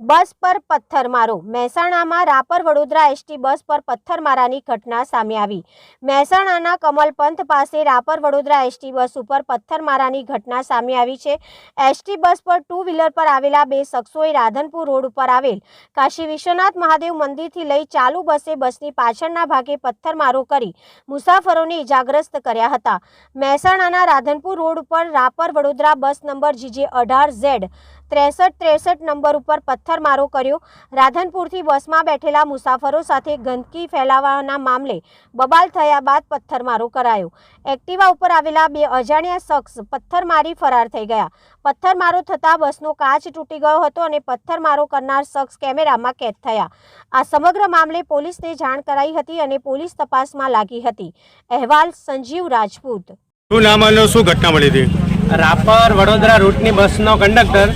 બસ પર પથ્થરમારો મહેસાણામાં Rapar Vadodara ST bus પર પથ્થરમારાની ઘટના સામે આવી. મહેસાણાના કમલપંથ પાસે રાપર વડોદરા એસટી બસ ઉપર પથ્થરમારાની ઘટના સામે આવી છે. એસટી બસ પર ટુ વ્હીલર પર આવેલા બે શખ્સોએ રાધનપુર રોડ ઉપર આવેલ કાશી વિશ્વનાથ મહાદેવ મંદિરથી લઈ ચાલુ બસે બસની પાછળના ભાગે પથ્થરમારો કરી મુસાફરોને ઇજાગ્રસ્ત કર્યા હતા. મહેસાણાના રાધનપુર રોડ ઉપર Rapar Vadodara bus number GJ અઢાર ઝેડ ત્રેસઠ ત્રેસઠ નંબર ઉપર પથ્થરમારો કર્યો. રાધનપુરથી બસમાં બેઠેલા મુસાફરો સાથે ગંદકી ફેલાવવાના મામલે બબાલ થયા બાદ પથ્થરમારો કરાયો. એક્ટિવા ઉપર આવેલા બે અજાણ્યા શખ્સ પથ્થર મારી ફરાર થઈ ગયા. પથ્થરમારો થતાં બસનો કાચ તૂટી ગયો હતો અને પથ્થરમારો કરનાર શખ્સ કેમેરામાં કેદ થયા. આ સમગ્ર મામલે પોલીસને જાણ કરાઈ હતી અને પોલીસ તપાસમાં લાગી હતી. અહેવાલ સંજીવ રાજપૂત. શું નામ શું ઘટના મળી હતી? રાપર વડોદરા રૂટની બસનો કંડક્ટર,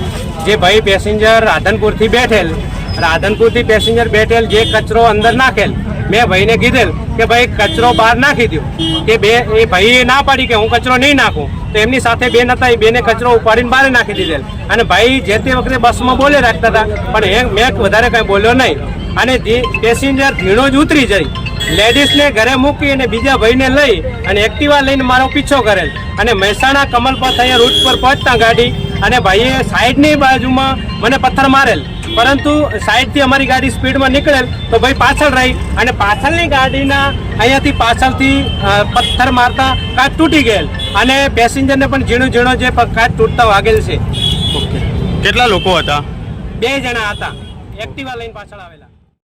જે ભાઈ પેસેન્જર રાધનપુરથી બેઠેલ, રાધનપુરથી પેસેન્જર બેઠેલ જે કચરો અંદર નાખેલ મેં ભાઈને કીધેલ કે ભાઈ કચરો બહાર નાખી દો કે બે, એ ભાઈએ ના પાડી કે હું કચરો નહીં નાખું. તો એમની સાથે બેન હતા, એ બેને કચરો ઉપાડીને બહાર નાખી દીધેલ. અને ભાઈ જે તે વખતે બસમાં બોલે રાખતા હતા, પણ એ મેં વધારે કંઈ બોલ્યો નહીં. અને પેસેન્જર ધીણો જ ઉતરી જઈ, લેડીઝને ઘરે મૂકી અને બીજા ભાઈને લઈ અને એક્ટિવા લઈને મારો પીછો કરેલ. અને મહેસાણા કમલપથ અહીંયા રૂટ પર પહોંચતા ગાડી અને ભાઈએ સાઈડની બાજુમાં મને પથ્થર મારેલ. પરંતુ સાઈડથી અમારી ગાડી સ્પીડમાં નીકળેલ તો ભાઈ પાછળ રહી અને પાછળની ગાડીના અહીંયાથી પાછળથી પથ્થર મારતા કાચ તૂટી ગયેલ. અને પેસેન્જરને પણ ઝીણું ઝીણો જે કાચ તૂટતા વાગેલ છે. ઓકે. કેટલા લોકો હતા? બે જણા હતા. એક્ટિવા લઈને પાછળ આવેલા.